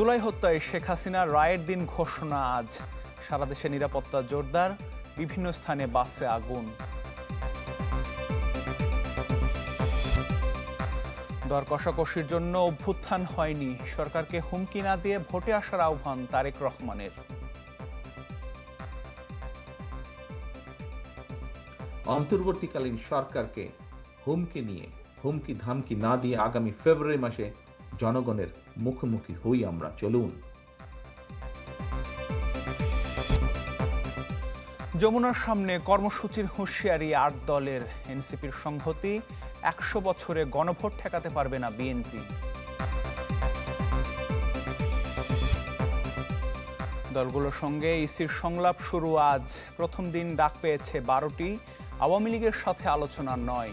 জুলাই হত্যায় শেখ হাসিনার রায়ের দিন ঘোষণা আজ। সারা দেশে নিরাপত্তা জোরদার, বিভিন্ন স্থানে বাসে আগুন। দর কষাকষির জন্য অভ্যুত্থান হয়নি। সরকারকে হুমকি না দিয়ে ভোটে আসার আহ্বান তারেক রহমানের। অন্তর্বর্তীকালীন সরকারকে হুমকি নিয়ে হুমকি ধামকি না দিয়ে আগামী ফেব্রুয়ারি মাসে জনগণের মুখোমুখি হই আমরা, চলুন। যমুনার সামনে কর্মসূচির হুঁশিয়ারি আট দলের এনসিপির সংহতি, একশো বছরে গণভোট ঠেকাতে পারবে না বিএনপি। দলগুলোর সঙ্গে ইসির সংলাপ শুরু আজ। প্রথম দিন ডাক পেয়েছে বারোটি, আওয়ামী লীগের সাথে আলোচনা নয়।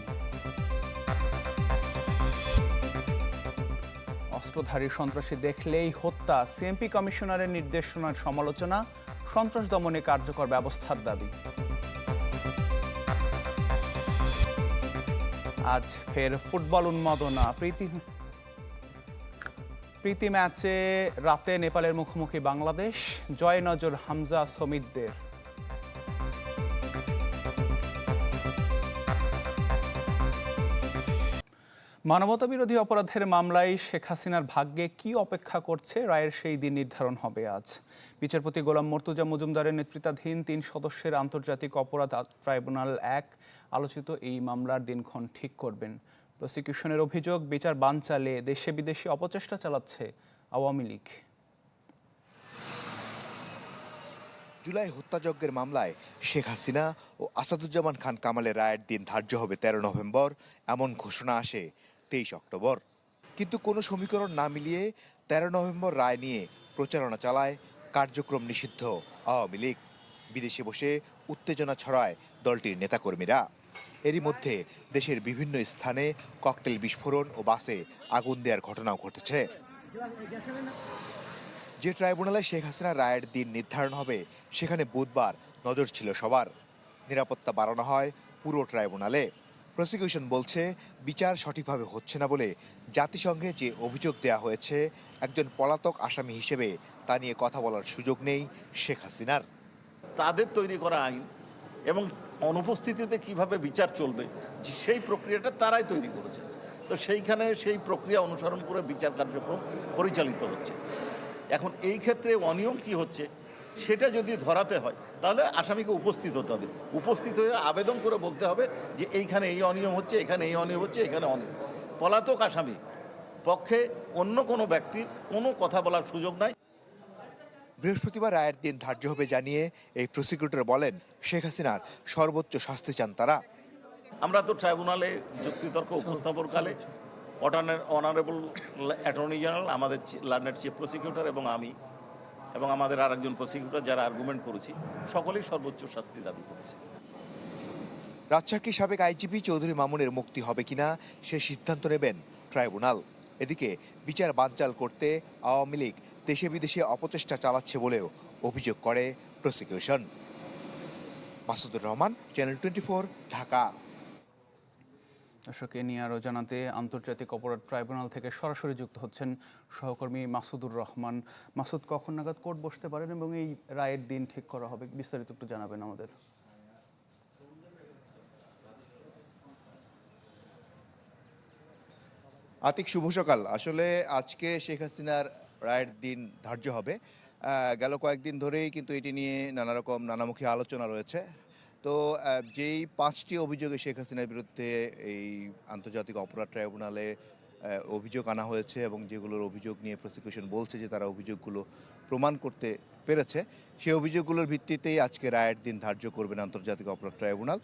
অস্ত্রধারী সন্ত্রাসী দেখলেই হত্যা সিএমপি কমিশনারের নির্দেশনার সমালোচনা, সন্ত্রাস দমনে কার্যকর ব্যবস্থার দাবি। আজ ফের ফুটবল উন্মাদনা, প্রীতি প্রীতি ম্যাচে রাতে নেপালের মুখোমুখি বাংলাদেশ জয় নজর হামজা সমিতদের মানবতা বিরোধী অপরাধের মামলায় শেখ হাসিনার ভাগ্যে কি অপেক্ষা করছে? রায়ের সেই দিন নির্ধারণ হবে আজ। বিচারপতি গোলাম মর্তুজা মজুমদারের নেতৃত্বাধীন তিন সদস্যের আন্তর্জাতিক অপরাধ ট্রাইব্যুনাল এক আলোচিত এই মামলার দিনক্ষণ ঠিক করবেন। প্রসিকিউশনের অভিযোগ, বিচার বানচালে দেশে বিদেশে অপচেষ্টা চালাচ্ছে আওয়ামী লীগ। জুলাই হত্যাযজ্ঞের মামলায় শেখ হাসিনা ও আসাদুজ্জামান খান কামালের রায়ের দিন ধার্য হবে তেরো নভেম্বর, এমন ঘোষণা আসে। তেইশ অক্টোবর। কিন্তু কোনো সমীকরণ না মিলিয়ে তেরো নভেম্বর রায় নিয়ে প্রচারণা চালায় কার্যক্রম নিষিদ্ধ আওয়ামী লীগ। বিদেশে বসে উত্তেজনা ছড়ায় দলটির নেতাকর্মীরা। এরই মধ্যে দেশের বিভিন্ন স্থানে ককটেল বিস্ফোরণ ও বাসে আগুন দেওয়ার ঘটনাও ঘটেছে। যে ট্রাইব্যুনালে শেখ হাসিনার রায়ের দিন নির্ধারণ হবে, সেখানে বুধবার নজর ছিল সবার। নিরাপত্তা বাড়ানো হয় পুরো ট্রাইব্যুনালে। প্রসিকিউশন বলছে, বিচার সঠিকভাবে হচ্ছে না বলে জাতিসংঘে যে অভিযোগ দেয়া হয়েছে, একজন পলাতক আসামি হিসেবে তা নিয়ে কথা বলার সুযোগ নেই শেখ হাসিনার। তাদের তৈরি করা আইন এবং অনুপস্থিতিতে কীভাবে বিচার চলবে সেই প্রক্রিয়াটা তারাই তৈরি করেছে। তো সেইখানে সেই প্রক্রিয়া অনুসরণ করে বিচার কার্যক্রম পরিচালিত হচ্ছে। এখন এই ক্ষেত্রে অনিয়ম কি হচ্ছে? সেটা যদি ধরাতে হয় তাহলে আসামিকে উপস্থিত হতে হবে। উপস্থিত হয়ে আবেদন করে বলতে হবে যে এইখানে এই অনিয়ম হচ্ছে এখানে এই অনিয়ম হচ্ছে এখানে অনিয়ম। পলাতক আসামি পক্ষে অন্য কোনো ব্যক্তি কোনো কথা বলার সুযোগ নাই। বৃহস্পতিবার রায়ের দিন ধার্য হবে জানিয়ে এই প্রসিকিউটর বলেন শেখ হাসিনার সর্বোচ্চ শাস্তি চান তারা। আমরা তো ট্রাইব্যুনালে যুক্তিতর্ক উপস্থাপনকালে অটানের অনারেবল অ্যাটর্নি জেনারেল আমাদের লার্নেড চিফ প্রসিকিউটর এবং আমি এবং আমাদের আরেকজন প্রসিকিউটর যারা আর্গুমেন্ট করেছি, সকলেই সর্বোচ্চ শাস্তি দাবি করেছে। রাজশাহী সাবেক আইজিপি চৌধুরী মামুনের মুক্তি হবে কিনা সে সিদ্ধান্ত নেবেন ট্রাইব্যুনাল। এদিকে বিচার বানচাল করতে আওয়ামী লীগ দেশে বিদেশে অপচেষ্টা চালাচ্ছে বলেও অভিযোগ করে prosecution Masudur Rahman channel twenty Dhaka. দর্শক এ নিয়ে আরও জানাতে আন্তর্জাতিক অপরাধ ট্রাইব্যুনাল থেকে সরাসরি যুক্ত হচ্ছেন সহকর্মী মাসুদুর রহমান। মাসুদ, কখন নাগাদ কোর্ট বসতে পারেন এবং এই রায়ের দিন ঠিক করা হবে? বিস্তারিত একটু জানাবেন আমাদের। আতিক, শুভ সকাল। আসলে আজকে শেখ হাসিনার রায়ের দিন ধার্য হবে। গেল কয়েকদিন ধরেই কিন্তু এটি নিয়ে নানা রকম নানামুখী আলোচনা রয়েছে। তো যেই পাঁচটি অভিযোগে শেখ হাসিনার বিরুদ্ধে এই আন্তর্জাতিক অপরাধ ট্রাইব্যুনালে অভিযোগ আনা হয়েছে এবং যেগুলোর অভিযোগ নিয়ে প্রসিকিউশন বলছে যে তারা অভিযোগগুলো প্রমাণ করতে পেরেছে, সেই অভিযোগগুলোর ভিত্তিতেই আজকে রায়ের দিন ধার্য করবেন আন্তর্জাতিক অপরাধ ট্রাইব্যুনাল।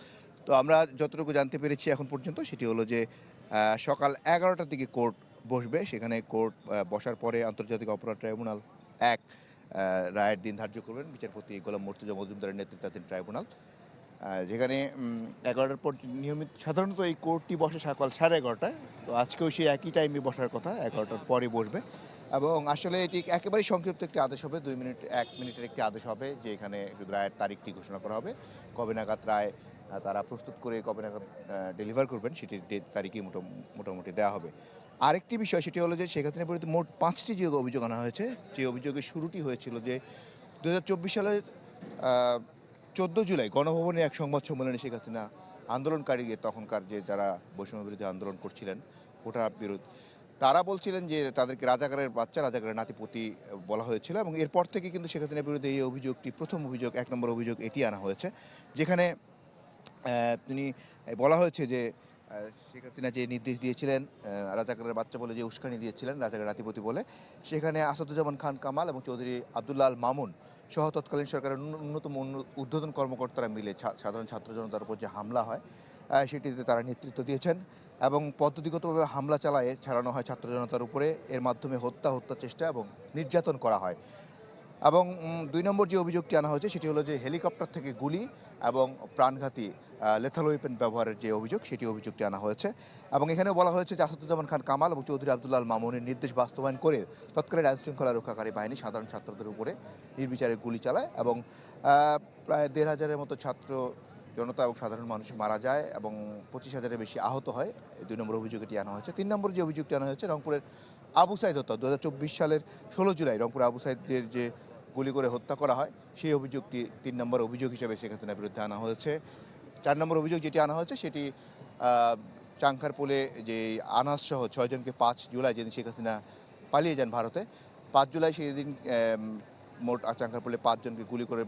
তো আমরা যতটুকু জানতে পেরেছি এখন পর্যন্ত সেটি হলো যে সকাল এগারোটার দিকে কোর্ট বসবে, সেখানে কোর্ট বসার পরে আন্তর্জাতিক অপরাধ ট্রাইব্যুনাল এক রায়ের দিন ধার্য করবেন। বিচারপতি গোলাম মর্তুজা মজুমদারের নেতৃত্বাধীন ট্রাইব্যুনাল। যেখানে এগারোটার পর নিয়মিত, সাধারণত এই কোর্টটি বসে সকাল সাড়ে এগারোটায়। তো আজকেও সেই একই টাইমে বসার কথা, এগারোটার পরে বসবে। এবং আসলে এটি একেবারেই সংক্ষিপ্ত একটি আদেশ হবে, দুই মিনিট, এক মিনিটের একটি আদেশ হবে, যে এখানে রায়ের তারিখটি ঘোষণা করা হবে। কবে নাগাদ রায় তারা প্রস্তুত করে কবে নাগাদ ডেলিভার করবেন, সেটির ডেট তারিখই মোটামুটি দেওয়া হবে। আরেকটি বিষয়, সেটি হলো যে হাসিনার বিরুদ্ধে মোট পাঁচটি যে অভিযোগ আনা হয়েছে, যে অভিযোগের শুরুটি হয়েছিল যে দু সালের চোদ্দ জুলাই গণভবনে এক সংবাদ সম্মেলনে শেখ হাসিনা আন্দোলনকারীদের তখনকার যে যারা বৈষম্য বিরোধী আন্দোলন করছিলেন কোটা বিরোধী, তারা বলছিলেন যে তাদেরকে রাজাকারের বাচ্চা, রাজাকারের নাতিপতি বলা হয়েছিল এবং এরপর থেকে কিন্তু শেখ হাসিনার বিরুদ্ধে এই অভিযোগটি, প্রথম অভিযোগ, এক নম্বর অভিযোগ এটি আনা হয়েছে, যেখানে তিনি বলা হয়েছে যে শেখ হাসিনা যে নির্দেশ দিয়েছিলেন রাজাকারের বাচ্চা বলে যে উস্কানি দিয়েছিলেন রাজাকারের নাতিপতি বলে, সেখানে আসাদুজ্জামান খান কামাল এবং চৌধুরী আবদুল্লাহ মামুন সহ তৎকালীন সরকারের ন্যূন- ন্যূনতম ঊর্ধ্বতন কর্মকর্তারা মিলে সাধারণ ছাত্র জনতার উপর যে হামলা হয় সেটিতে তারা নেতৃত্ব দিয়েছেন এবং পদ্ধতিগতভাবে হামলা চালায়ে, ছাড়ানো হয় ছাত্র জনতার উপরে। এর মাধ্যমে হত্যা হত্যা চেষ্টা এবং নির্যাতন করা হয়। এবং দুই নম্বর যে অভিযোগটি আনা হয়েছে সেটি হলো যে হেলিকপ্টার থেকে গুলি এবং প্রাণঘাতী লেথাল ওয়েপেন ব্যবহারের যে অভিযোগ সেটি অভিযোগটি আনা হয়েছে। এবং এখানেও বলা হয়েছে যে আসাদুজ্জামান খান কামাল এবং চৌধুরী আবদুল্লাহ মামুনের নির্দেশ বাস্তবায়ন করে তৎকালীন আইন শৃঙ্খলা রক্ষাকারী বাহিনী সাধারণ ছাত্রদের উপরে নির্বিচারে গুলি চালায় এবং প্রায় দেড় হাজারের মতো ছাত্র জনতা এবং সাধারণ মানুষ মারা যায় এবং পঁচিশ হাজারের বেশি আহত হয়। এই দুই নম্বর অভিযোগ এটি আনা হয়েছে। তিন নম্বর যে অভিযোগটি আনা হয়েছে রংপুরের আবু সাইদ হত্যা দু হাজার চব্বিশ সালের ষোলো জুলাই রংপুর আবু সাইদের যে গুলি করে হত্যা করা হয়। সেই অভিযোগটি তিন নম্বর অভিযোগ হিসেবে হাসিনার বিরুদ্ধে আনা হয়েছে। চার নম্বর অভিযোগ যেটি আনা হয়েছে, সেটি চাংখারপুলে যে আনাস সহ ছয়জনকে পাঁচ জুলাই যেদিন শেখ হাসিনা পালিয়ে যান ভারতে, পাঁচ জুলাই সেই দিন মোট চাংখারপুলে পাঁচজনকে গুলি করে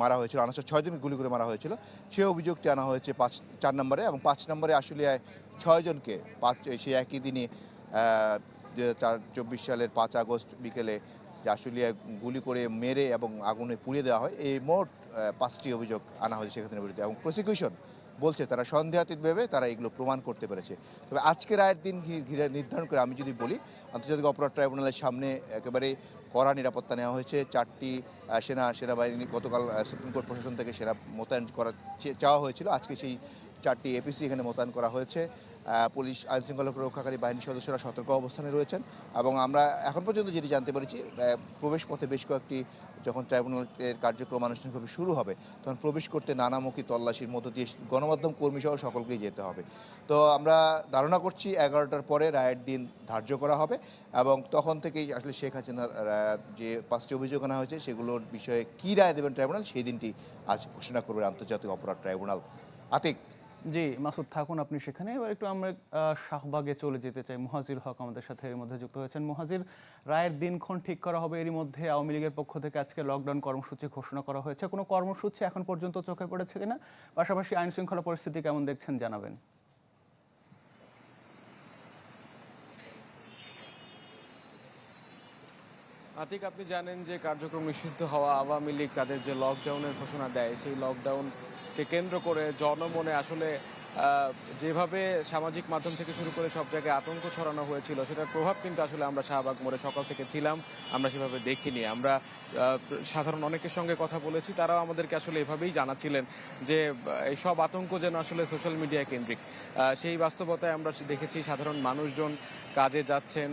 মারা হয়েছিল আনাসের ছয়জনকে গুলি করে মারা হয়েছিল। সেই অভিযোগটি আনা হয়েছে পাঁচ, চার নম্বরে এবং পাঁচ নম্বরে আশুলিয়ায় ছয়জনকে পাঁচ, সেই একই দিনে দু সালের পাঁচ আগস্ট বিকেলে যে আশুলিয়ায় গুলি করে মেরে এবং আগুনে পুড়িয়ে দেওয়া হয়, এই মোট পাঁচটি অভিযোগ আনা হয়েছে সেখানে বিরুদ্ধে এবং প্রসিকিউশন বলছে তারা সন্দেহাতীত ভেবে তারা এগুলো প্রমাণ করতে পেরেছে। তবে আজকে রায়ের দিন ঘিরে নির্ধারণ করে আমি যদি বলি, আন্তর্জাতিক অপরাধ ট্রাইব্যুনালের সামনে একেবারে কড়া নিরাপত্তা নেওয়া হয়েছে। চারটি সেনা, সেনাবাহিনী গতকাল সুপ্রিম কোর্ট প্রশাসন থেকে সেনা মোতায়েন করা চাওয়া হয়েছিল। আজকে সেই চারটি এপিসি এখানে মোতায়েন করা হয়েছে। পুলিশ আইনশৃঙ্খলা রক্ষাকারী বাহিনীর সদস্যরা সতর্ক অবস্থানে রয়েছেন এবং আমরা এখন পর্যন্ত যেটি জানতে পেরেছি প্রবেশ পথে বেশ কয়েকটি যখন ট্রাইব্যুনালের কার্যক্রম আনুষ্ঠানিকভাবে শুরু হবে, তখন প্রবেশ করতে নানামুখী তল্লাশির মধ্য দিয়ে গণমাধ্যম কর্মী সহ সকলকেই যেতে হবে। তো আমরা ধারণা করছি এগারোটার পরে রায়ের দিন ধার্য করা হবে এবং তখন থেকেই আসলে শেখ হাসিনার যে পাঁচটি অভিযোগ আনা হয়েছে, সেগুলোর বিষয়ে কী রায় দেবেন ট্রাইব্যুনাল, সেই দিনটি আজ ঘোষণা করবে আন্তর্জাতিক অপরাধ ট্রাইব্যুনাল। আতিক জি, মাসুদ থাকুন আপনি সেখানে। এবার একটু আমরা শাহবাগে চলে যেতে চাই। মুহাজির হক আমাদের সাথে এর মধ্যে যুক্ত হয়েছেন মুহাজির। রায়ের দিনক্ষণ ঠিক করা হবে এরই মধ্যে আওয়ামী লীগের পক্ষ থেকে আজকে লকডাউন কর্মসূচি ঘোষণা করা হয়েছে। কোনো কর্মসূচি এখন পর্যন্ত চোখে পড়েছে কিনা? পাশাপাশি আইন শৃঙ্খলা পরিস্থিতি কেমন দেখছেন জানাবেন। আতিক, আপনি জানেন যে কার্যক্রম নিষিদ্ধ হওয়া আওয়ামী লীগ তাদের যে লকডাউনের ঘোষণা দেয়, সেই লকডাউনকে কেন্দ্র করে জনমনে আসলে যেভাবে সামাজিক মাধ্যম থেকে শুরু করে সব জায়গায় আতঙ্ক ছড়ানো হয়েছিল, সেটার প্রভাব কিন্তু আসলে আমরা শাহবাগ মোড়ে সকাল থেকে ছিলাম, আমরা সেভাবে দেখিনি। আমরা সাধারণ অনেকের সঙ্গে কথা বলেছি, তারাও আমাদেরকে আসলে এভাবেই জানাচ্ছিলেন যে এই সব আতঙ্ক যেন আসলে সোশ্যাল মিডিয়া কেন্দ্রিক। সেই বাস্তবতায় আমরা দেখেছি সাধারণ মানুষজন কাজে যাচ্ছেন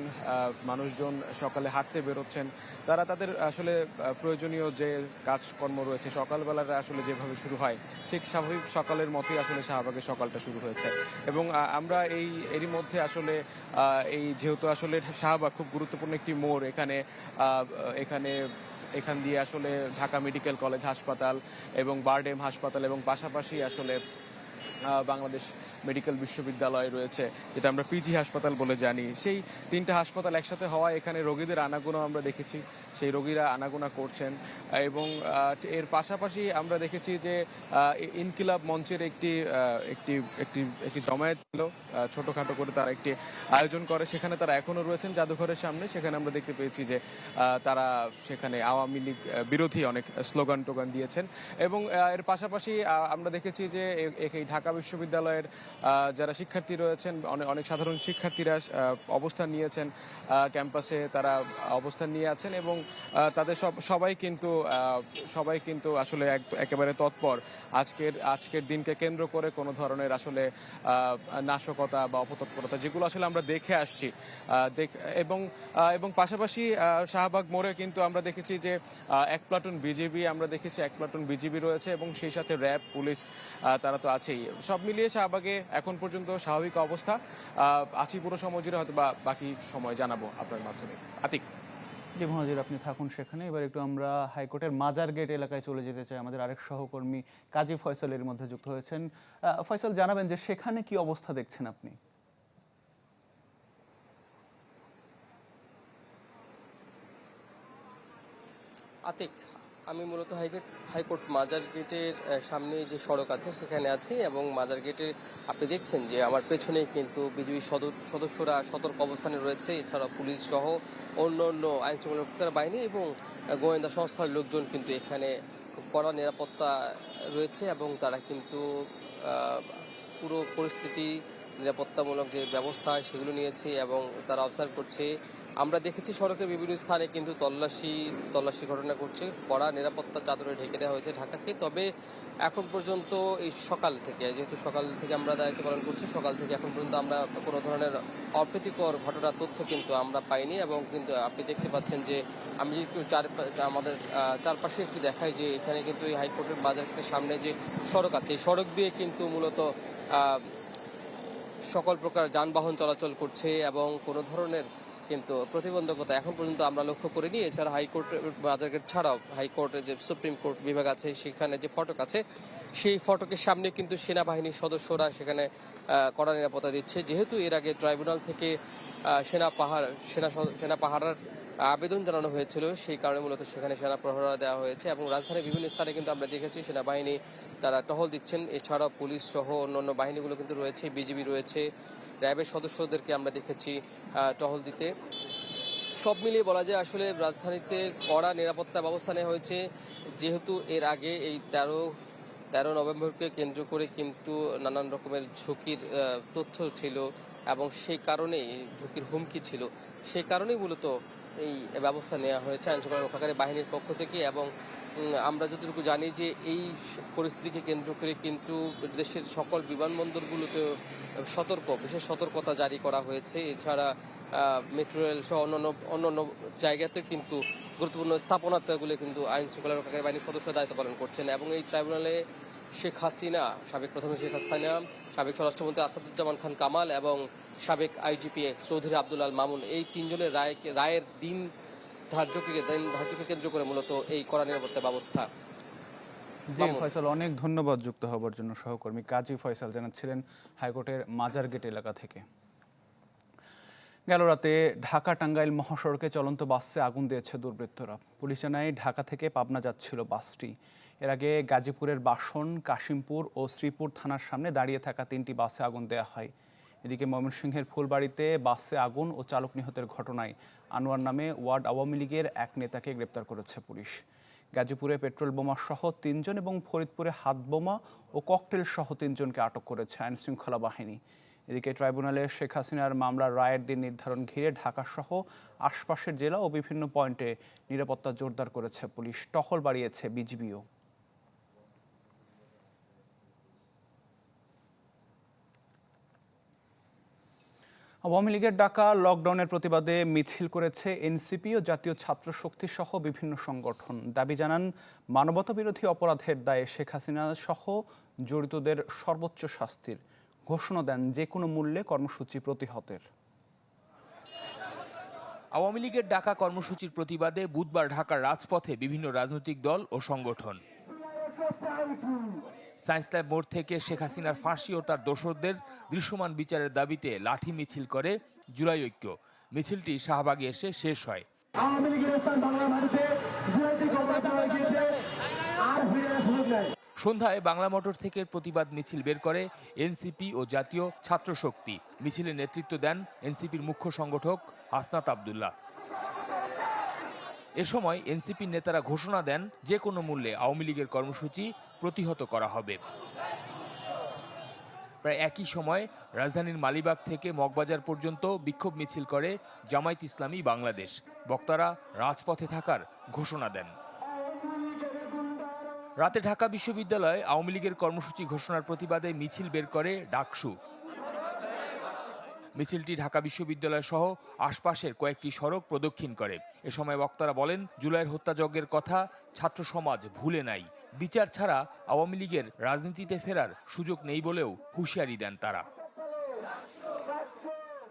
মানুষজন সকালে হাঁটতে বেরোচ্ছেন। তারা তাদের আসলে প্রয়োজনীয় যে কাজকর্ম রয়েছে সকালবেলাটা আসলে যেভাবে শুরু হয়, ঠিক স্বাভাবিক সকালের মতোই আসলে শাহবাগের সকালটা শুরু হয়েছে। এবং আমরা এই, এরই মধ্যে আসলে এই যেহেতু আসলে শাহবাগ খুব গুরুত্বপূর্ণ একটি মোড়, এখানে এখানে, এখান দিয়ে আসলে ঢাকা মেডিকেল কলেজ হাসপাতাল এবং বারডেম হাসপাতাল এবং পাশাপাশি আসলে বাংলাদেশ মেডিকেল বিশ্ববিদ্যালয় রয়েছে, যেটা আমরা পিজি হাসপাতাল বলে জানি। সেই তিনটা হাসপাতাল একসাথে হওয়া এখানে রোগীদের আনাগোনা আমরা দেখেছি, সেই রোগীরা আনাগোনা করছেন। এবং এর পাশাপাশি আমরা দেখেছি যে ইনকিলাব মঞ্চের একটি একটি একটি একটি জমায়েত ছিল ছোটোখাটো করে তারা একটি আয়োজন করে। সেখানে তারা এখনও রয়েছেন জাদুঘরের সামনে। সেখানে আমরা দেখতে পেয়েছি যে তারা সেখানে আওয়ামী লীগ বিরোধী অনেক স্লোগান টোগান দিয়েছেন। এবং এর পাশাপাশি আমরা দেখেছি যে এই ঢাকা বিশ্ববিদ্যালয়ের যারা শিক্ষার্থী রয়েছেন অনেক সাধারণ শিক্ষার্থীরা অবস্থান নিয়েছেন ক্যাম্পাসে তারা অবস্থান নিয়ে আছেন এবং তাদের সব, সবাই কিন্তু সবাই কিন্তু আসলে এক- একেবারে তৎপর। আজকের আজকের দিনকে কেন্দ্র করে কোনো ধরনের আসলে নাশকতা বা অপতৎপরতা যেগুলো আসলে আমরা দেখে আসছি এবং এবং পাশাপাশি শাহবাগ মোড়ে কিন্তু আমরা দেখেছি যে এক প্লাটুন বিজেপি আমরা দেখেছি, এক প্লাটুন বিজেপি রয়েছে এবং সেই সাথে র্যাব, পুলিশ তারা তো আছেই। সব মিলিয়ে শাহবাগে এখন পর্যন্ত স্বাভাবিক অবস্থা। আছি পুরো সময় জুড়ে হয়তো বা বাকি সময় জানাব আপনার মাধ্যমে। আতিক। জি মহাজির আপনি থাকুন সেখানে। এবার একটু আমরা হাইকোর্টের মাজার গেট এলাকায় চলে যেতে চাই। আমাদের আরেক সহকর্মী কাজী ফয়সাল এর মধ্যে যুক্ত হয়েছেন। ফয়সল জানাবেন যে সেখানে কি অবস্থা দেখছেন আপনি? আতিক আমি মূলত হাইকোর্ট হাইকোর্ট মাজার গেটের সামনে যে সড়ক আছে সেখানে আছি এবং মাজার গেটে আপনি দেখছেন যে আমার পেছনে কিন্তু বিজেপি সদস্যরা সতর্ক অবস্থানে রয়েছে। এছাড়া পুলিশ সহ অন্য অন্য আইন শৃঙ্খলা বাহিনী এবং গোয়েন্দা সংস্থার লোকজন কিন্তু এখানে কড়া নিরাপত্তা রয়েছে এবং তারা কিন্তু পুরো পরিস্থিতি নিরাপত্তামূলক যে ব্যবস্থা সেগুলো নিয়েছে এবং তারা অবজার্ভ করছে আমরা দেখেছি সড়কের বিভিন্ন স্থানে কিন্তু তল্লাশি তল্লাশি ঘটনা করছে কড়া নিরাপত্তা চাদরে ঢেকে দেওয়া হয়েছে ঢাকাকে। তবে এখন পর্যন্ত এই সকাল থেকে, যেহেতু সকাল থেকে আমরা দায়িত্ব পালন করছি, সকাল থেকে এখন পর্যন্ত আমরা কোনো ধরনের অপ্রীতিকর ঘটনার তথ্য কিন্তু আমরা পাইনি এবং কিন্তু আপনি দেখতে পাচ্ছেন যে আমি একটু চার আমাদের চারপাশে একটু দেখাই যে এখানে কিন্তু এই হাইকোর্টের বাজারের সামনে যে সড়ক আছে, এই সড়ক দিয়ে কিন্তু মূলত সকল প্রকার যানবাহন চলাচল করছে এবং কোনো ধরনের কিন্তু প্রতিবন্ধকতা এখন পর্যন্ত আমরা লক্ষ্য করিনি। এছাড়া হাইকোর্ট বাজারগেট ছাড়াও হাইকোর্টের যে সুপ্রিম কোর্ট বিভাগ আছে, সেখানে যে ফটক আছে, সেই ফটকের সামনে কিন্তু সেনাবাহিনীর সদস্যরা সেখানে কড়া নিরাপত্তা দিচ্ছে। যেহেতু এর আগে ট্রাইব্যুনাল থেকে সেনা পাহাড়, সেনা সেনা পাহাড়ার আবেদন জানানো হয়েছিল, সেই কারণে মূলত সেখানে সেনা প্রহরা দেওয়া হয়েছে এবং রাজধানীর বিভিন্ন স্থানে কিন্তু আমরা দেখেছি সেনাবাহিনী তারা টহল দিচ্ছেন। এছাড়াও পুলিশ সহ অন্যান্য বাহিনীগুলো কিন্তু রয়েছে, বিজিবি রয়েছে র্যাবের সদস্যদেরকে আমরা দেখেছি টহল দিতে। সব মিলিয়ে বলা যায় আসলে রাজধানীতে কড়া নিরাপত্তা ব্যবস্থা নেওয়া হয়েছে। যেহেতু এর আগে এই তেরো তেরো নভেম্বরকে কেন্দ্র করে কিন্তু নানান রকমের ঝুঁকির তথ্য ছিল এবং সেই কারণেই, ঝুঁকির হুমকি ছিল। সেই কারণেই মূলত এই ব্যবস্থা নেওয়া হয়েছে আইনশৃঙ্খলা রক্ষাকারী বাহিনীর পক্ষ থেকে এবং আমরা যতটুকু জানি যে এই পরিস্থিতিকে কেন্দ্র করে কিন্তু দেশের সকল বিমানবন্দরগুলোতে সতর্ক, বিশেষ সতর্কতা জারি করা হয়েছে। এছাড়া মেট্রো রেল সহ অন্যান্য অন্যান্য জায়গাতে কিন্তু গুরুত্বপূর্ণ স্থাপনাগুলো কিন্তু আইন শৃঙ্খলা রক্ষাকারী বাহিনীর সদস্য দায়িত্ব পালন করছেন এবং এই ট্রাইব্যুনালে শেখ হাসিনা, সাবেক প্রধান শেখ হাসিনা, সাবেক স্বরাষ্ট্রমন্ত্রী আসাদুজ্জামান খান কামাল এবং সাবেক আইজিপি চৌধুরী আব্দুল আল মামুন, এই তিনজনের রায় রায়ের দিন ধার্যকে ধার্যকে কেন্দ্র করে মূলত এই কড়া নিরাপত্তা ব্যবস্থা। জি ফয়সাল অনেক ধন্যবাদ যুক্ত হবার জন্য সহকর্মী কাজী ফয়সাল জানাচ্ছিলেন হাইকোর্টের মাজার গেট এলাকা থেকে। গেল রাতে ঢাকা টাঙ্গাইল মহাসড়কে চলন্ত বাসে আগুন দিয়েছে দুর্বৃত্তরা। পুলিশ জানায় ঢাকা থেকে পাবনা যাচ্ছিল বাসটি। এর আগে গাজীপুরের বাসন কাশিমপুর ও শ্রীপুর থানার সামনে দাঁড়িয়ে থাকা তিনটি বাসে আগুন দেওয়া হয়। এদিকে ময়মনসিংহের ফুলবাড়িতে বাসে আগুন ও চালক নিহতের ঘটনায় আনোয়ার নামে ওয়ার্ড আওয়ামী লীগের এক নেতাকে গ্রেপ্তার করেছে পুলিশ। গাজীপুরে পেট্রোল বোমা সহ তিনজন এবং ফরিদপুরে হাত বোমা ও ককটেল সহ তিনজনকে আটক করেছে আইন শৃঙ্খলা বাহিনী। এদিকে ট্রাইব্যুনালে শেখ হাসিনার মামলার রায়ের দিন নির্ধারণ ঘিরে ঢাকা সহ আশপাশের জেলা ও বিভিন্ন পয়েন্টে নিরাপত্তা জোরদার করেছে পুলিশ। টহল বাড়িয়েছে বিজিবিও। আওয়ামী লীগের ডাকা লকডাউনের প্রতিবাদে মিছিল করেছে এনসিপি ও জাতীয় ছাত্র শক্তি সহ বিভিন্ন সংগঠন। দাবি জানান মানবতা বিরোধী অপরাধের দায়ে শেখ হাসিনা সহ জড়িতদের সর্বোচ্চ শাস্তির ঘোষণা দেন যে কোনো মূল্যে কর্মসূচি প্রতিহতের। আওয়ামী লীগের ডাকা কর্মসূচির প্রতিবাদে বুধবার ঢাকার রাজপথে বিভিন্ন রাজনৈতিক দল ও সংগঠন। সায়েন্স ল্যাব মোড় থেকে শেখ হাসিনার ফাঁসি ও তার দোসরদের দৃশ্যমান বিচারের দাবিতে লাঠি মিছিল করে জুলাই ঐক্য। মিছিলটি শাহবাগে এসে শেষ হয়। সন্ধ্যায় বাংলা মোটর থেকে প্রতিবাদ মিছিল বের করে এনসিপি ও জাতীয় ছাত্র শক্তি। মিছিলে নেতৃত্ব দেন এনসিপির মুখ্য সংগঠক হাসনাত আবদুল্লাহ। এ সময় এনসিপির নেতারা ঘোষণা দেন যে কোনো মূল্যে আওয়ামী লীগের কর্মসূচি প্রতিহত করা হবে। প্রায় একই সময় রাজধানীর মালিবাগ থেকে মগবাজার পর্যন্ত বিক্ষোভ মিছিল করে জামায়াত ইসলামী বাংলাদেশ। বক্তারা রাজপথে থাকার ঘোষণা দেন। রাতে ঢাকা বিশ্ববিদ্যালয়ে আওয়ামী লীগের কর্মসূচি ঘোষণার প্রতিবাদে মিছিল বের করে ডাকসু। মিছিলটি ঢাকা বিশ্ববিদ্যালয় সহ আশপাশের কয়েকটি সড়ক প্রদক্ষিণ করে। এ সময় বক্তারা বলেন, জুলাইয়ের হত্যাযজ্ঞের কথা ছাত্র সমাজ ভুলে নাই। বিচার ছাড়া আওয়ামী লীগের রাজনীতিতে ফেরার সুযোগ নেই বলেও হুঁশিয়ারি দেন তারা।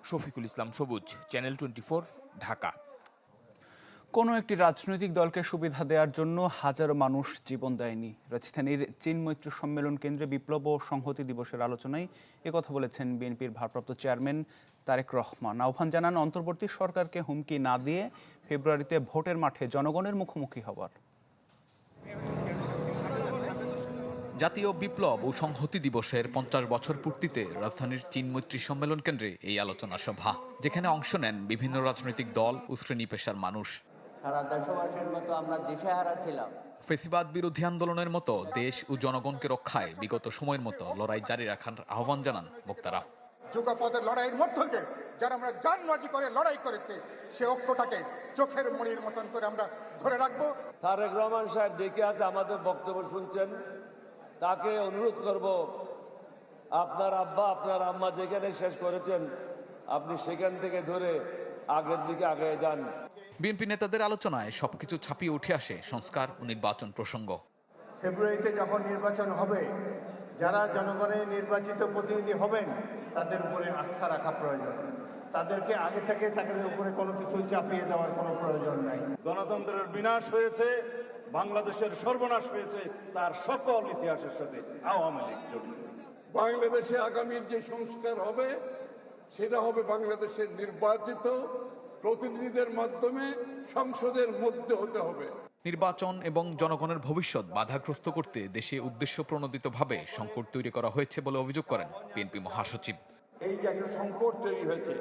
শফিকুল ইসলাম সবুজ, চ্যানেল টোয়েন্টি ঢাকা। কোনো একটি রাজনৈতিক দলকে সুবিধা দেওয়ার জন্য হাজারো মানুষ জীবন দেয়নি। রাজধানীর চীন মৈত্র সম্মেলন কেন্দ্রে বিপ্লব ও সংহতি দিবসের আলোচনায় একথা বলেছেন বিএনপির ভারপ্রাপ্ত চেয়ারম্যান তারেক রহমান। আহ্বান জানান, অন্তর্বর্তী সরকারকে হুমকি না দিয়ে ফেব্রুয়ারিতে ভোটের মাঠে জনগণের মুখোমুখি হবার জাতীয় বিপ্লব ও সংহতি দিবসের পঞ্চাশ বছর পূর্তিতে রাজধানীর চীন মৈত্রী সম্মেলন কেন্দ্রে এই আলোচনা সভা যেখানে অংশ নেন বিভিন্ন রাজনৈতিক দল ও শ্রেণি পেশার মানুষ। সারা দেশবাসীর মতো আমরা দিশেহারা ছিলাম। ফেসিবাদ বিরোধী আন্দোলনের মতো দেশ ও জনগণকে রক্ষায় বিগত সময়ের মতো লড়াই জারি রাখার আহ্বান জানান বক্তারা। যুগপদের লড়াইয়ের মধ্য দিয়ে যারা আমরা জানবাজি করে লড়াই করেছে সে ঐক্যটাকে চোখের মণির মতন করে আমরা ধরে রাখব। তারেক রহমান সাহেব ডেকে আছে আমাদের বক্তব্য শুনছেন। তাকে অনুরোধ করব আপনার আব্বা আপনার আম্মা যেখানে শেষ করেছেন আপনি সেখান থেকে ধরে আগের দিকে আগে যান। বিএনপি নেতাদের আলোচনায় সবকিছু ছাপিয়ে উঠে আসে সংস্কার ও নির্বাচন প্রসঙ্গ। ফেব্রুয়ারিতে যখন নির্বাচন হবে যারা জনগণের নির্বাচিত প্রতিনিধি হবেন তাদের উপরে আস্থা রাখা প্রয়োজন। তাদেরকে আগে থেকে তাদের উপরে কোনো কিছু চাপিয়ে দেওয়ার কোনো প্রয়োজন নাই। গণতন্ত্রের বিনাশ হয়েছে বাংলাদেশের সর্বনাশ হয়েছে তার সকল ইতিহাসের সাথে আওয়ামী লীগ জড়িত। বাংলাদেশে আগামীর যে সংস্কার হবে সেটা হবে বাংলাদেশের নির্বাচিত প্রতিনিধিদের মাধ্যমে সংসদের মধ্যে হতে হবে। নির্বাচন এবং জনগণের ভবিষ্যৎ বাধাগ্রস্ত করতে দেশে উদ্দেশ্য প্রণোদিতভাবে সংকট তৈরি করা হয়েছে বলে অভিযোগ করেন বিএনপি মহাসচিব। এই যে একটা সংকট তৈরি হয়েছে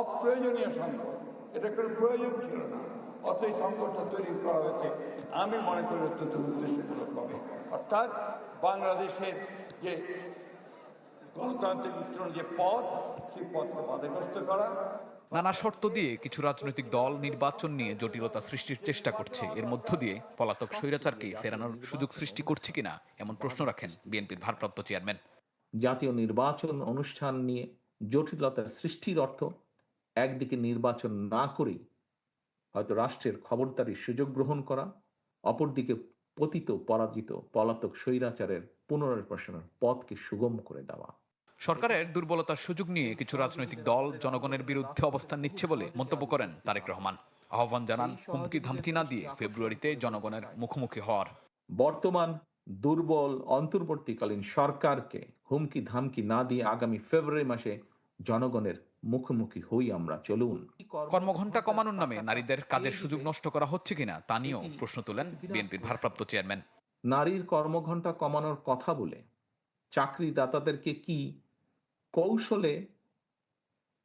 অপ্রয়োজনীয় সংকট এটা কোনো প্রয়োজন ছিল না। অত এই সংকটটা তৈরি করা হয়েছে। আমি মনে করি অত্যন্ত উদ্দেশ্যমূলকভাবে। অর্থাৎ বাংলাদেশের যে গণতান্ত্রিক উত্তরণ যে পথ সেই পথকে বাধাগ্রস্ত করা। নানা শর্ত দিয়ে কিছু রাজনৈতিক দল নির্বাচন নিয়ে জটিলতা সৃষ্টির চেষ্টা করছে। এর মধ্য দিয়ে পলাতক স্বৈরাচারকে ফেরানোর সুযোগ সৃষ্টি করছে কিনা এমন প্রশ্ন রাখেন বিএনপির ভারপ্রাপ্ত চেয়ারম্যান। জাতীয় নির্বাচন অনুষ্ঠান নিয়ে জটিলতার সৃষ্টির অর্থ একদিকে নির্বাচন না করেই হয়তো রাষ্ট্রের খবরদারির সুযোগ গ্রহণ করা অপরদিকে পতিত পরাজিত পলাতক স্বৈরাচারের পুনর্বাসনের পথকে সুগম করে দেওয়া। সরকারের দুর্বলতার সুযোগ নিয়ে কিছু রাজনৈতিক দল জনগণের বিরুদ্ধে অবস্থান নিচ্ছে বলে মন্তব্য করেন তারেক রহমান। আহ্বান জানান হুমকি ধামকি না দিয়ে ফেব্রুয়ারিতে জনগণের মুখোমুখি হওয়ার। বর্তমান দুর্বল অন্তর্বর্তীকালীন সরকারকে হুমকি ধামকি না দিয়ে আগামী ফেব্রুয়ারি মাসে জনগণের মুখোমুখি হই আমরা চলুন। কর্মঘণ্টা কমানোর নামে নারীদের কাজের সুযোগ নষ্ট করা হচ্ছে কিনা তা নিয়েও প্রশ্ন তোলেন বিএনপির ভারপ্রাপ্ত চেয়ারম্যান। নারীর কর্মঘণ্টা কমানোর কথা বলে চাকরিদাতাদেরকে কি কৌশলে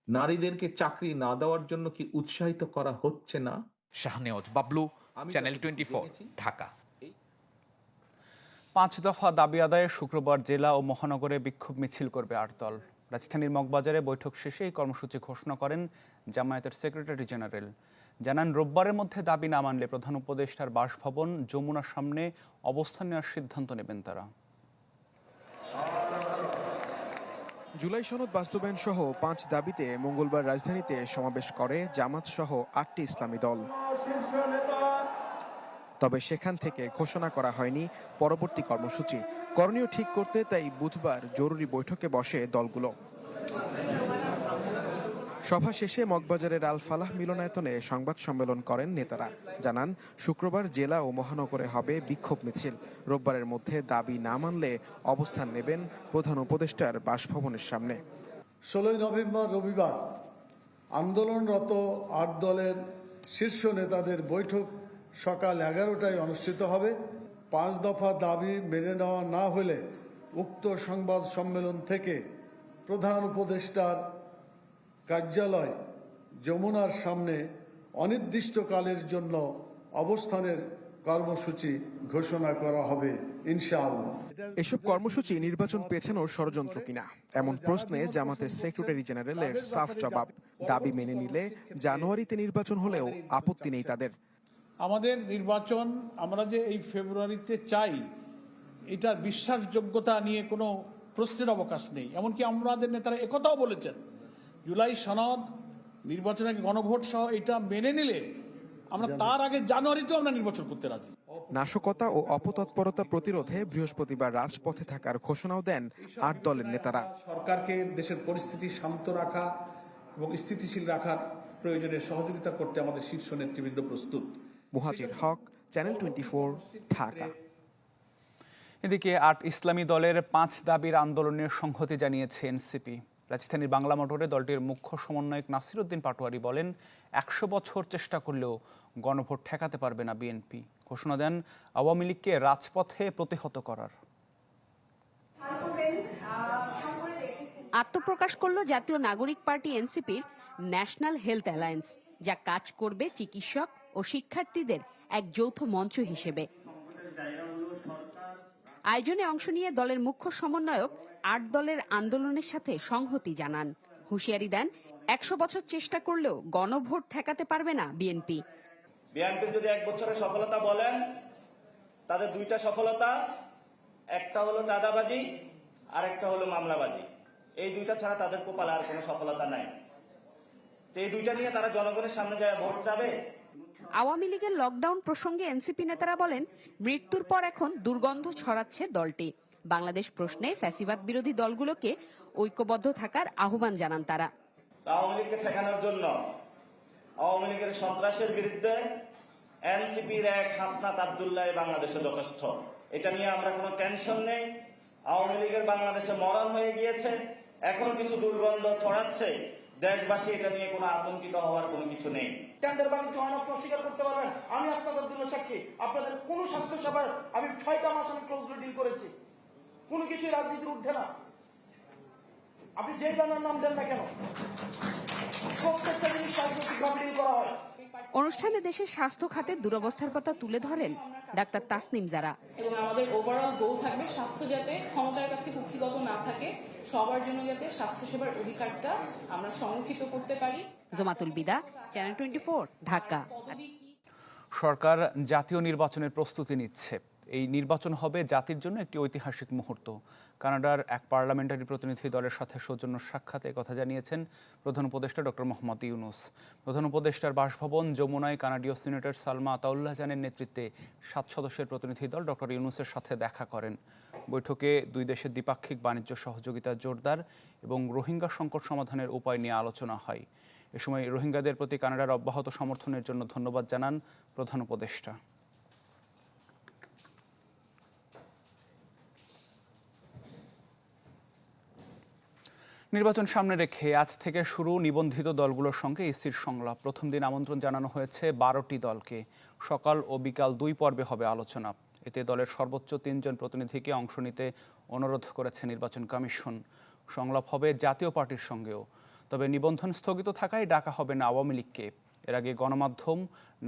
নারীদেরকে চাকরি না দেওয়ার জন্য কি উৎসাহিত করা হচ্ছে না? Shahnewaz Bablu channel twenty Dhaka. পাঁচ দফা দাবি আদায়ে শুক্রবার জেলা ও মহানগরে বিক্ষোভ মিছিল করবে আট দল রাজধানীর মগবাজারে বৈঠক শেষে এই কর্মসূচি ঘোষণা করেন জামায়াতের সেক্রেটারি জেনারেল। জানান, রোববারের মধ্যে দাবি না মানলে প্রধান উপদেষ্টার বাসভবন যমুনার সামনে অবস্থান নেওয়ার সিদ্ধান্ত নেবেন তারা। জুলাই সনদ বাস্তবায়ন সহ পাঁচ দাবিতে মঙ্গলবার রাজধানীতে সমাবেশ করে জামাত সহ আটটি ইসলামী দল। তবে সেখান থেকে ঘোষণা করা হয়নি পরবর্তী কর্মসূচি। করণীয় ঠিক করতে তাই বুধবার জরুরি বৈঠকে বসে দলগুলো। সভা শেষে মগবাজারের আল ফালাহ মিলনায়তনে সংবাদ সম্মেলন করেন নেতারা। জানান, শুক্রবার জেলা ও মহানগরে হবে বিক্ষোভ মিছিল। রোববারের মধ্যে দাবি না মানলে অবস্থান নেবেন প্রধান উপদেষ্টার বাসভবনের সামনে। ষোলোই নভেম্বর রবিবার আন্দোলনরত আট দলের শীর্ষ নেতাদের বৈঠক সকাল এগারোটায় অনুষ্ঠিত হবে। পাঁচ দফা দাবি মেনে নেওয়া না হলে উক্ত সংবাদ সম্মেলন থেকে প্রধান উপদেষ্টার কার্যালয় যমুনার সামনে অনির্দিষ্টকালের জন্য অবস্থানের কর্মসূচি ঘোষণা করা হবে, ইনশাআল্লাহ। এসব কর্মসূচি নির্বাচন পেছানোর ষড়যন্ত্র কিনা? এমন প্রশ্নে জামাতের সেক্রেটারি জেনারেলের সাফ জবাব। দাবি মেনে নিলে জানুয়ারিতে নির্বাচন হলেও আপত্তি নেই তাদের। আমাদের নির্বাচন আমরা যে এই ফেব্রুয়ারিতে চাই এটার বিশ্বাসযোগ্যতা নিয়ে কোনো প্রশ্নের অবকাশ নেই। এমনকি আমাদের নেতারা একথাও বলেছেন জুলাই সনদ নির্বাচনের আগে গণভোট সহ এটা মেনে নিলে আমরা তার আগে জানুয়ারিতেও আমরা নির্বাচন করতে রাজি। নাশকতা ও অপতৎপরতা প্রতিরোধে বৃহস্পতিবার রাজপথে থাকার ঘোষণাও দেন আট দলের নেতারা। সরকারকে দেশের পরিস্থিতি শান্ত রাখা এবং স্থিতিশীল রাখার প্রয়োজনে সহযোগিতা করতে আমাদের শীর্ষ নেতৃবৃন্দ প্রস্তুত। Muhajir Haque channel twenty Dhaka. এদিকে আট ইসলামী দলের পাঁচ দাবির আন্দোলনের সংহতি জানিয়েছে এনসিপি। রাজধানীর বাংলা মোটরে দলটির মুখ্য সমন্বয়ক নাসিরুদ্দিন পাটোয়ারি বলেন একশো বছর চেষ্টা করলেও গণভোট ঠেকাতে পারবে না বিএনপি। ঘোষণা দেন আওয়ামী লীগকে রাজপথে প্রতিহত করার। আত্মপ্রকাশ করল জাতীয় নাগরিক পার্টি এনসিপির ন্যাশনাল হেলথ অ্যালায়েন্স যা কাজ করবে চিকিৎসক ও শিক্ষার্থীদের এক যৌথ মঞ্চ হিসেবে। আয়োজনে অংশ নিয়ে দলের মুখ্য সমন্বয়ক আট দলের আন্দোলনের সাথে সংহতি জানান। হুঁশিয়ারি দেন, একশো বছর চেষ্টা করলেও গণভোট ঠেকাতে পারবে না বিএনপি। বিএনপির যদি এক বছরের সফলতা বলেন, তাদের দুইটা সফলতা, একটা হলো চাঁদাবাজি আর একটা হলো মামলাবাজি। এই দুইটা ছাড়া তাদের কপালে আর কোনো সফলতা নাই। তো এই দুইটা নিয়ে তারা জনগণের সামনে যায়, ভোট যাবে আওয়ামী লীগের লকডাউন প্রসঙ্গে এনসিপি নেতারা বলেন, মৃত্যুর পর এখন দুর্গন্ধ ছড়াচ্ছে দলটি। বাংলাদেশ প্রশ্নে ফ্যাসিবাদ বিরোধী দলগুলোকে ঐক্যবদ্ধ থাকার আহ্বান জানান তারা। আওয়ামী লীগকে ঠেকানোর জন্য আওয়ামী লীগের সন্ত্রাসের বিরুদ্ধে এনসিপির এক হাসনাত আবদুল্লাহ বাংলাদেশে যথেষ্ট এটা নিয়ে আমরা কোনো টেনশন নেই। আওয়ামী লীগের বাংলাদেশে মরণ হয়ে গিয়েছে। এখন কিছু দুর্গন্ধ ছড়াচ্ছে। দেশবাসী, এটা নিয়ে কোনো আতঙ্কিত হওয়ার কোনো কিছু নেই। টেন্ডার বাণিজ্য হয় অস্বীকার করতে পারবেন। আমি আপনাদের জন্য সাক্ষী। আপনাদের কোন স্বাস্থ্য সেবার, আমি ছয়টা মাস আমি ক্লোজলি ডিল করেছি। কোনো কিছু রাজনীতির উঠে না। আপনি যে ব্যানার নাম দেন না কেন, প্রত্যেকটা জিনিস রাজনৈতিকভাবে অনুষ্ঠানে দেশের স্বাস্থ্য খাতের দুরবস্থার কথা তুলে ধরেন ডাক্তার তাসনিম জারা। এবং আমাদের ওভারঅল গোল থাকবে স্বাস্থ্য যাতে ক্ষমতার কাছে কুক্ষিগত না থাকে সবার জন্য যাতে স্বাস্থ্যসেবার অধিকারটা আমরা সংরক্ষিত করতে পারি। জমাতুল বিদা চ্যানেল টোয়েন্টি ঢাকা। সরকার জাতীয় নির্বাচনের প্রস্তুতি নিচ্ছে। এই নির্বাচন হবে জাতির জন্য একটি ঐতিহাসিক মুহূর্ত। কানাডার এক পার্লামেন্টারি প্রতিনিধি দলের সাথে সৌজন্য সাক্ষাতে কথা জানিয়েছেন প্রধান উপদেষ্টা ডক্টর মোহাম্মদ ইউনুস। প্রধান উপদেষ্টার বাসভবন যমুনায় কানাডীয় সিনেটর সালমা আতাউল্লাহ জানের নেতৃত্বে সাত সদস্যের প্রতিনিধি দল ডক্টর ইউনুসের সাথে দেখা করেন। বৈঠকে দুই দেশের দ্বিপাক্ষিক বাণিজ্য সহযোগিতা জোরদার এবং রোহিঙ্গা সংকট সমাধানের উপায় নিয়ে আলোচনা হয়। এ সময় রোহিঙ্গাদের প্রতি কানাডার অব্যাহত সমর্থনের জন্য ধন্যবাদ জানান প্রধান উপদেষ্টা। নির্বাচন সামনে রেখে আজ থেকে শুরু নিবন্ধিত দলগুলোর সঙ্গে ইসির সংলাপ। প্রথম দিন আমন্ত্রণ জানানো হয়েছে বারোটি দলকে। সকাল ও বিকাল দুই পর্বে হবে আলোচনা। এতে দলের সর্বোচ্চ তিনজন প্রতিনিধিকে অংশ নিতে অনুরোধ করেছে নির্বাচন কমিশন। সংলাপ হবে জাতীয় পার্টির সঙ্গেও। তবে নিবন্ধন স্থগিত থাকায় ডাকা হবে না আওয়ামী লীগকে। এর আগে গণমাধ্যম,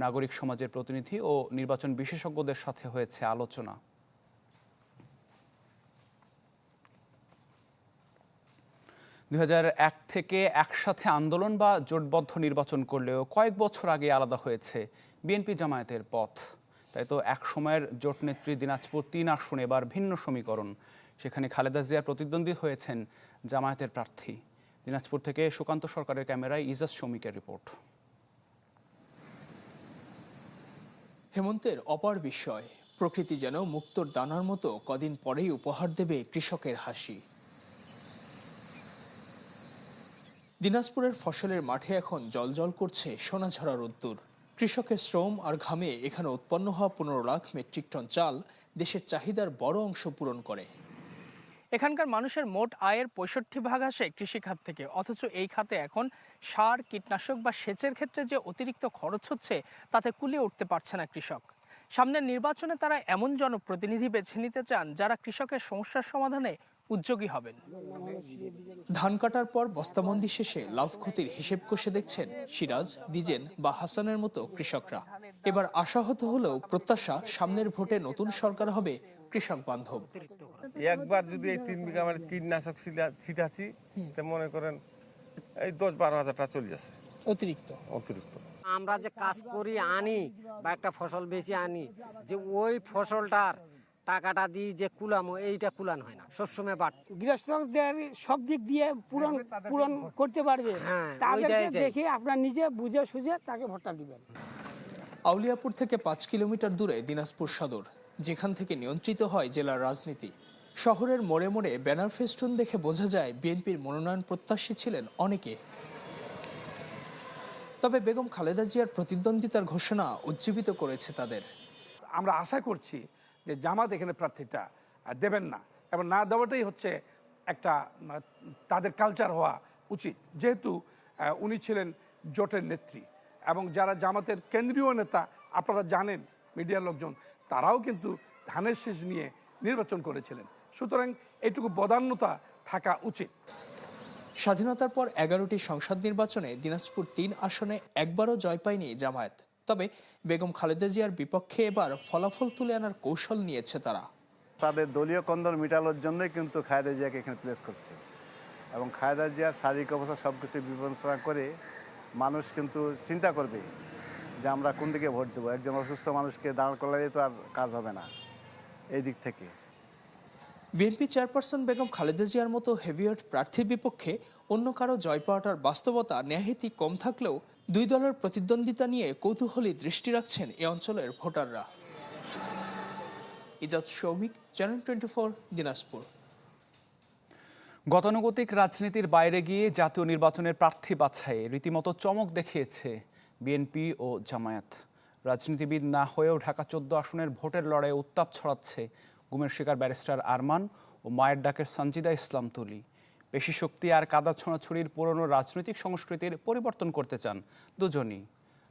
নাগরিক সমাজের প্রতিনিধি ও নির্বাচন বিশেষজ্ঞদের সাথে হয়েছে আলোচনা। দু হাজার এক থেকে একসাথে আন্দোলন বা জোটবদ্ধ নির্বাচন করলেও কয়েক বছর আগে আলাদা হয়েছে বিএনপি জামায়াতের পথ। তাই তো এক সময়ের জোট নেত্রী দিনাজপুর তিন আসন, এবার ভিন্ন সমীকরণ। সেখানে খালেদা জিয়া প্রতিদ্বন্দ্বী হয়েছেন জামায়াতের প্রার্থী। দিনাজপুর থেকে সুকান্ত সরকারের ক্যামেরায় ইজাজ শমিকের রিপোর্ট। হেমন্তের অপার বিস্ময়, প্রকৃতি যেন মুক্তোর দানার মতো কদিন পরেই উপহার দেবে কৃষকের হাসি। দিনাজপুরের ফসলের মাঠে এখন জলজল করছে সোনাঝরা রোদ্দুর। কৃষকের শ্রম আর ঘামে এখানে উৎপন্ন হওয়া পনেরো লাখ মেট্রিক টন চাল দেশের চাহিদার বড় অংশ পূরণ করে। এখানকার মানুষের মোট আয়ের পঁয়ষট্টি ভাগ আসে কৃষিখাত থেকে, অথচ এই খাতে এখন সার, কীটনাশক বা সেচের ক্ষেত্রে যে অতিরিক্ত খরচ হচ্ছে, তাতে কুলিয়ে উঠতে পারছে না কৃষক। সামনের নির্বাচনে তারা এমন জনপ্রতিনিধি বেছে নিতে চান যারা কৃষকের সমস্যার সমাধানে উদ্যোগী হবেন। ধান কাটার পর বস্তাবন্দি শেষে লাভ ক্ষতির হিসেব কষে দেখছেন সিরাজ দিজেন বা হাসানের মতো কৃষকরা। এবার আশাহত হলেও প্রত্যাশা সামনের ভোটে নতুন সরকার হবে কৃষক বান্ধব। একবার যদি এই তিন বিঘা মানে কীটনাশক ছিটাছি তা মনে করেন এই দশ বারো হাজার টাকা চলে যাচ্ছে। অতিরিক্ত। অতিরিক্ত। আমরা যে কাজ করি আনি বা একটা ফসল বেশি আনি যে ওই ফসলটার টাকাটা দিয়ে যে কুলামো এইটা কুলান হয় না সবসময় বাট গৃহস্থদের সব দিক দিয়ে পূরণ পূরণ করতে পারবে। হ্যাঁ, তাদেরকে দেখে আপনার নিজে বুঝে সুঝে তাকে ভোটটা দিবেন। আউলিয়াপুর থেকে পাঁচ কিলোমিটার দূরে দিনাজপুর সদর যেখান থেকে নিয়ন্ত্রিত হয় জেলার রাজনীতি। শহরের মোড়ে মোড়ে ব্যানার ফেস্টুন দেখে বোঝা যায় বিএনপির মনোনয়ন প্রত্যাশী ছিলেন অনেকে। তবে বেগম খালেদা জিয়ার প্রতিদ্বন্দ্বিতার ঘোষণা উজ্জীবিত করেছে তাদের। আমরা আশা করছি যে জামাত এখানে প্রার্থীটা দেবেন না। এবং না দেওয়াটাই হচ্ছে একটা তাদের কালচার হওয়া উচিত। যেহেতু উনি ছিলেন জোটের নেত্রী। এবং যারা জামাতের কেন্দ্রীয় নেতা, আপনারা জানেন, মিডিয়ার লোকজন, তারাও কিন্তু ধানের শীষ নিয়ে নির্বাচন করেছিলেন। সুতরাং এটুকু বদান্যতা থাকা উচিত। স্বাধীনতার পর এগারোটি সংসদ নির্বাচনে দিনাজপুর তিন আসনে একবারও জয় পায়নি জামায়াত। তবে বেগম খালেদা জিয়ার বিপক্ষে এবার ফলাফল তুলে আনার কৌশল নিয়েছে তারা। তাদের দলীয় কন্দল মেটানোর জন্যই কিন্তু খায়দা জিয়াকে এখানে প্লেস করছে। এবং খায়দা জিয়ার শারীরিক অবস্থা সব কিছু বিবেচনা করে মানুষ কিন্তু চিন্তা করবে যে আমরা কোন দিকে ভোট দেবো? একজন অসুস্থ মানুষকে দাঁড় করলে তো আর কাজ হবে না এই দিক থেকে। বিএনপি চেয়ারপারসন বেগম খালেদা জিয়ার মতো হেভিওয়েট প্রার্থীর বিপক্ষে অন্য কারও জয় পাওয়াটার বাস্তবতা ন্যায়হিতি কম থাকলেও দুই দলের প্রতিদ্বন্দ্বিতা নিয়ে কৌতূহলী দৃষ্টি রাখছেন এ অঞ্চলের ভোটাররা। Izad Soumik channel twenty four Dinajpur. গতানুগতিক রাজনীতির বাইরে গিয়ে জাতীয় নির্বাচনের প্রার্থী বাছাইয়ে রীতিমতো চমক দেখিয়েছে বিএনপি ও জামায়াত। রাজনীতিবিদ না হয়েও ঢাকা চোদ্দ আসনের ভোটের লড়াইয়ে উত্তাপ ছড়াচ্ছে গুমের শিকার ব্যারিস্টার আরমান ও মায়ের ডাকের সঞ্জিদা ইসলাম তুলি। পেশি শক্তি আর কাদা ছোঁড়াছুড়ির পুরনো রাজনৈতিক সংস্কৃতির পরিবর্তন করতে চান দুজনই।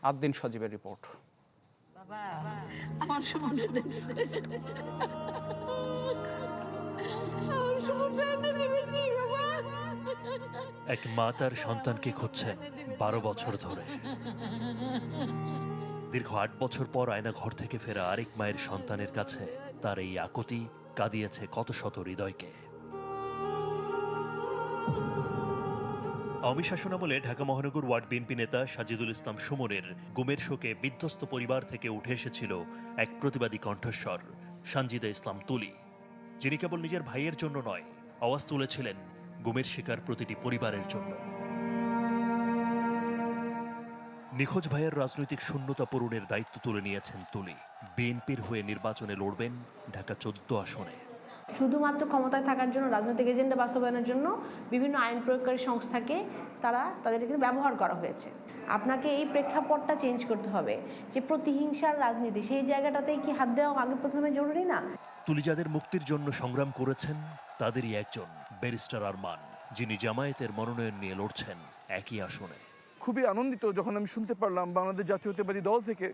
আদ্দিন সজীবের রিপোর্ট। এক মা তার সন্তানকে খুঁজছেন বারো বছর ধরে। দীর্ঘ আট বছর পর আয়না ঘর থেকে ফেরা আরেক মায়ের সন্তানের কাছে তার এই আকুতি কাঁদিয়েছে কত শত হৃদয়কে। আওয়ামী শাসনামলে ঢাকা মহানগর ওয়ার্ড বিএনপি নেতা সাজিদুল ইসলাম সুমনের গুমের শোকে বিধ্বস্ত পরিবার থেকে উঠে এসেছিল এক প্রতিবাদী কণ্ঠস্বর, সানজিদা ইসলাম তুলি। যিনি কেবল নিজের ভাইয়ের জন্য নয়, আওয়াজ তুলেছিলেন গুমের শিকার প্রতিটি পরিবারের জন্য। নিখোঁজ ভাইয়ের রাজনৈতিক শূন্যতা পূরণের দায়িত্ব তুলে নিয়েছেন তুলি। বিএনপির হয়ে নির্বাচনে লড়বেন ঢাকা চোদ্দ আসনে। শুধুমাত্র ক্ষমতায় থাকার জন্য রাজনৈতিক এজেন্ডা বাস্তবায়নের জন্য বিভিন্ন আইন প্রয়োগকারী সংস্থাকে তারা তাদের এখানে ব্যবহার করা হয়েছে। আপনাকে এই প্রেক্ষাপটটা চেঞ্জ করতে হবে যে প্রতিহিংসার রাজনীতি সেই জায়গাটাতেই কি হাত দেওয়া আগে প্রথমে জরুরি না? তুলি যাদের মুক্তির জন্য সংগ্রাম করেছেন তাদেরই একজন ব্যারিস্টার আরমান যিনি জামায়াতের মনোনয়ন নিয়ে লড়ছেন একই আসনে। খুবই আনন্দিত যখন আমি শুনতে পারলাম বাংলাদেশ জাতীয়তাবাদী দল থেকে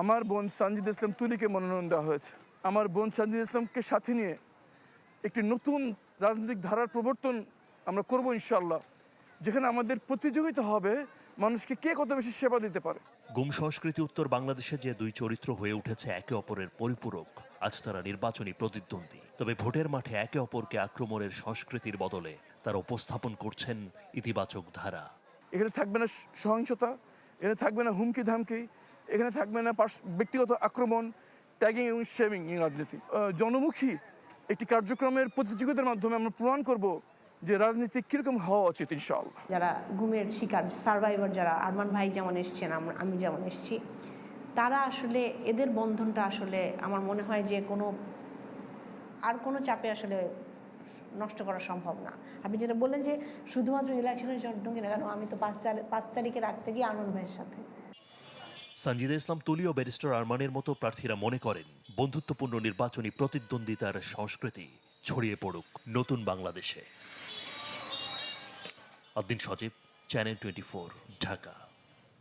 আমার বোন সানজিদ ইসলাম তুলিকে মনোনয়ন দেওয়া হয়েছে। আমার বোন সানজিদ ইসলামকে সাথে নিয়ে একটি নতুন রাজনৈতিক ধারার প্রবর্তন আমরা করব ইনশাল্লাহ যেখানে আমাদের প্রতিযোগিতা হবে মানুষকে কে কত বেশি সেবা দিতে পারে। গুম সংস্কৃতি উত্তর বাংলাদেশে যে দুই চরিত্র হয়ে উঠেছে একে অপরের পরিপূরক আজ তারা নির্বাচনী প্রতিদ্বন্দ্বী। তবে ভোটের মাঠে একে অপরকে আক্রমণের সংস্কৃতির বদলে তারা উপস্থাপন করছেন ইতিবাচক ধারা। এখানে থাকবে না সহিংসতা এখানে থাকবে না হুমকি ধামকি এখানে থাকবে না ব্যক্তিগত আক্রমণ ট্যাগিং এবং শেভিং রাজনীতি। জনমুখী একটি কার্যক্রমের প্রতিযোগিতার মাধ্যমে আমরা প্রমাণ করব যে রাজনীতি কীরকম হওয়া উচিত, ইনশাআল্লাহ। যারা ঘুমের শিকার সার্ভাইভার যারা, আরমান ভাই যেমন এসছেন, আমি যেমন এসছি, তারা আসলে এদের বন্ধনটা আসলে আমার মনে হয় যে কোনো, আর কোনো চাপে আসলে নষ্ট করা সম্ভব না। আপনি যেটা বললেন যে শুধুমাত্র ইলেকশনের জন্য কিনা কেন, আমি তো পাঁচ পাঁচ তারিখে রাখতে গিয়ে আরমান ভাইয়ের সাথে। সঞ্জিদা ইসলাম, তুলি ও ব্যারিস্টার আরমানের মতো প্রার্থীরা মনে করেন, বন্ধুত্বপূর্ণ নির্বাচনী প্রতিদ্বন্দ্বিতার সংস্কৃতি ছড়িয়ে পড়ুক নতুন বাংলাদেশে। আদ্দিন সচিব চ্যানেল টোয়েন্টি ঢাকা।